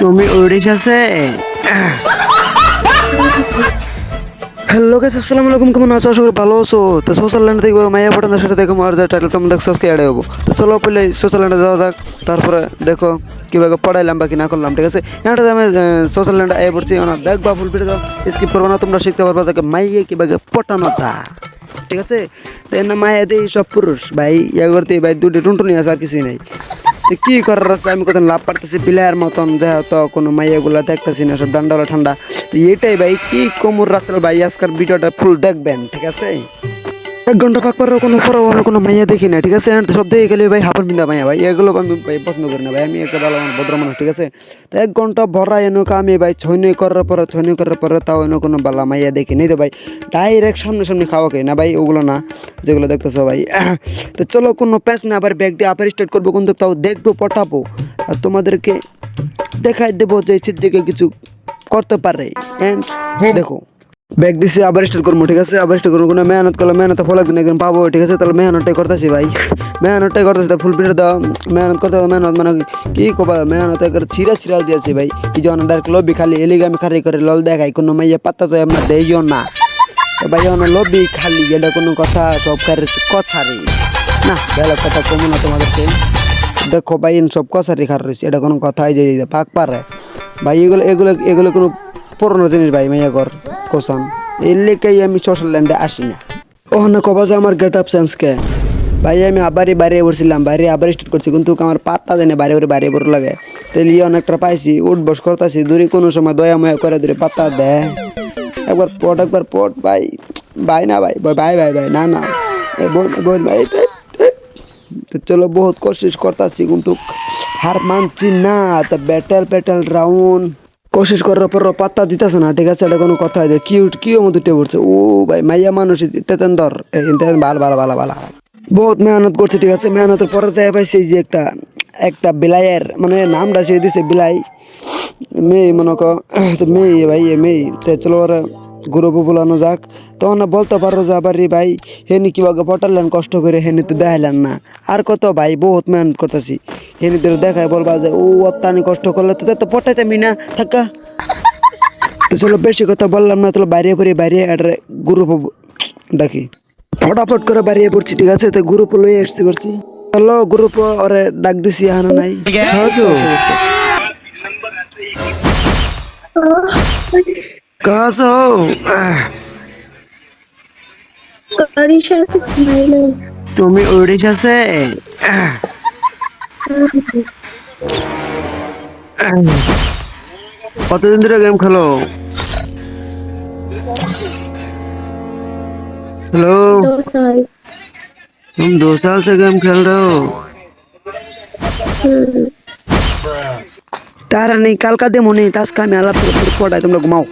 তুমি উড়িস আছে hello guys আসসালামু আলাইকুম, কেমন আছো? আশা করি ভালো আছো। তো সোশ্যাল ল্যান্ড দেখব, মাইয়া ফটো সেটা দেখো আর টাইটেল তোমরা দেখছ, আজকে অ্যাড হব। তো চলো পহলে সোশ্যাল ল্যান্ডে যাওয়া যাক, তারপরে দেখো কীভাবে পড়াইলাম বা কি না করলাম, ঠিক আছে? এটা আমি সোশ্যাল ল্যান্ডে আয় পড়ছি ওনা দেখবা ফুল ভিডিও স্কিপ করব না, তোমরা শিখতে পারবা তাকে মাইয়ে কীভাবে পটানো যায়, ঠিক আছে? তো এর না মায়া দেই সব পুরুষ, ভাই, ইয়া করতে, ভাই দুটি টুনটুনি আছে, আর কিছুই নাই। তো কি করার আছে? আমি কত লাভ পারতেছি প্লেয়ার মতন, দেহ তো, কোনো মাইয়াগুলো দেখতেছি না, সব ডান্ডালা ঠান্ডা। তো এটাই ভাই, কি কোমর রাসেল ভাই, আজকের ভিডিওটা ফুল দেখবেন, ঠিক আছে? এক ঘণ্টা পাক পারও কোনো পরও আমি কোনো মাইয়া দেখি না ঠিক আছে? সব দেখে গেলে ভাই হাফার বিন্দা মাইয়া ভাই এগুলো আমি ভাই পছন্দ করি না ভাই আমি একটা ভালো মানুষ ভদ্র মানুষ ঠিক আছে? তো এক ঘণ্টা ভরা এনো আমি ভাই ছয়নই করার পরে ছয়নই করার পরে তাও এনো কোনো বালা মাইয়া দেখি নেই তো ভাই। ডাইরেক্ট সামনে সামনে খাওয়া খাই না ভাই ওগুলো না যেগুলো দেখতেছো ভাই। তো চলো কোনো প্যাস না আবার ব্যাগ দিয়ে আবার স্টার্ট করব কিন্তু তাও দেখব পটাবো। আর তোমাদেরকে দেখাই দেবো যে সিদ্দিকে কিছু করতে পারে। অ্যান্ড দেখো। ব্যাগ দিছি, আবার স্টার্ট করব ঠিক আছে? আবার স্টার্ট করব কোনো মেহনত করলে মেহনত ফল একদিন একদিন পাবো, ঠিক আছে? তাহলে মেহনতটাই করতেছি ভাই। মেহনতটাই করতেছি, তা ফুল পিঠে দাও। মেহনত করতে মেহনত মানে কি কবা? মেহনত একবার ছিঁড়া ছিঁড়া দিয়েছি ভাই। কি যখন ডাইরেক্ট লবি খালি, এলিগে আমি খারি করে লল দেখাই, কোনো মাইয়া পাত্তা তো আমরা দেইও না। তো ভাই এখন লবি খালি, এটা কোনো কথা, সব কারে কথা রে। না গেল কথা কমো না তোমাদেরকে। দেখো ভাই, সব কষারি খার রয়েছে, এটা কোনো কথাই যে পাক পারে। ভাই, এগুলো এগুলো এগুলো কোনো পুরনো জিনিস ভাই, মাইয়া কর কোসান। এর লেকেই আমি ল্যান্ডে আসি না। ওখানে কবা যে আমার গেট আপ সেন্সকে ভাই, আমি আবারই বাইরে বসছিলাম বাইরে আবার স্টার্ট করছি, কিন্তু আমার পাত্তা দেয় না, বাইরে করে বাইরে বড় লাগে। তাহলে অনেকটা পাইছি উঠ বস করতেছি, দূরে কোনো সময় দয়া ময়া করে দূরে পাত্তা দেয়। একবার পট একবার পট, ভাই ভাই না ভাই ভাই ভাই ভাই না না। বোন বোন ভাই চলো বহুত কোশিশ করতেছি, কিন্তু হার মানছি না, তো ব্যাটেল ব্যাটেল রাউন্ড কোশিশ করার পর পাত্তা দিতেছে না, ঠিক আছে? এটা কোনো কথা হয় কিউট কিউ মতো উঠে পড়ছে? ও ভাই, মাইয়া মানুষ তেতেন ধর। ভালো ভালো ভালো ভালো বহুত মেহনত করছে, ঠিক আছে? মেহনতের পরে যাই সেই যে একটা একটা বিলাইয়ের মানে নামটা সে দিছে, বিলাই। মেয়ে, মনে কর মেয়ে ভাই মেয়ে। চলো ওরা গ্রুপ বলানো যাক। তখন বলতে পারো যে আবার রে ভাই হেনি কীভাবে পটালেন কষ্ট করে হেনি তো দেখাইলেন না। আর কত ভাই বহুত মেহনত করতেছি। হেনি তো দেখায় বলবা যে ও অত্যানি কষ্ট করলে তো তো পটাইতে আমি না থাকা তো চলো বেশি কথা বললাম না তাহলে বাইরে পড়ি বাইরে একটা গ্রুপ ডাকি। ফটাফট করে বাড়িয়ে পড়ছি ঠিক আছে? তো গ্রুপ লই আসতে পারছি। চলো গ্রুপ ওরে ডাক দিছি এখানে নাই। খাওয়াছো কাছো Arisha is smiling. তুমি উড়িস আছে কতদিন ধরে গেম খেলো हेलो दो साल तुम दो साल से गेम खेल रहे हो তারা নেই কালকা দেমো নেই তাস কামে আলাপ করে পড়ায় তোমরা ঘুমাও